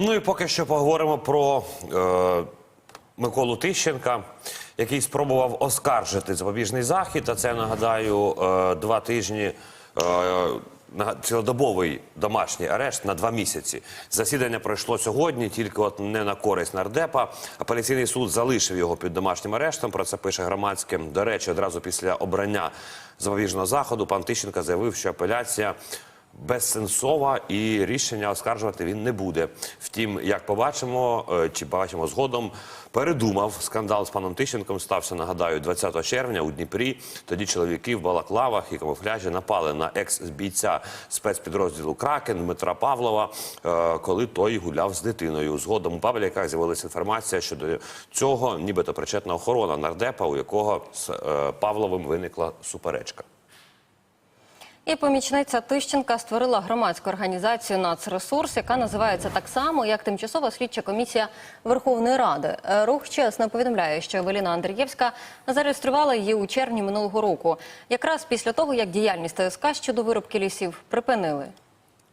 Ну і поки що поговоримо про е, Миколу Тищенка, який спробував оскаржити запобіжний захід. А це нагадаю е, два тижні. Е, Цілодобовий домашній арешт на два місяці. Засідання пройшло сьогодні, тільки от не на користь нардепа. Апеляційний суд залишив його під домашнім арештом. Про це пише громадське. До речі, одразу після обрання запобіжного заходу пан Тищенка заявив, що апеляція безсенсова і рішення оскаржувати він не буде. Втім, як побачимо, е, чи побачимо згодом, передумав скандал з паном Тищенком. Стався нагадаю 20 червня у Дніпрі. Тоді чоловіки в балаклавах і камуфляжі напали на екс-бійця спецпідрозділу Кракен Дмитра Павлова, е, коли той гуляв з дитиною. Згодом у пабліках з'явилася інформація щодо цього, нібито причетна охорона нардепа, у якого з е, Павловим виникла суперечка. І помічниця Тищенка створила громадську організацію «Нацресурс», яка називається так само, як тимчасова слідча комісія Верховної Ради. Е, Рух чесно повідомляє, що Евеліна Андрієвська зареєструвала її у червні минулого року, якраз після того, як діяльність ТСК щодо виробки лісів припинили.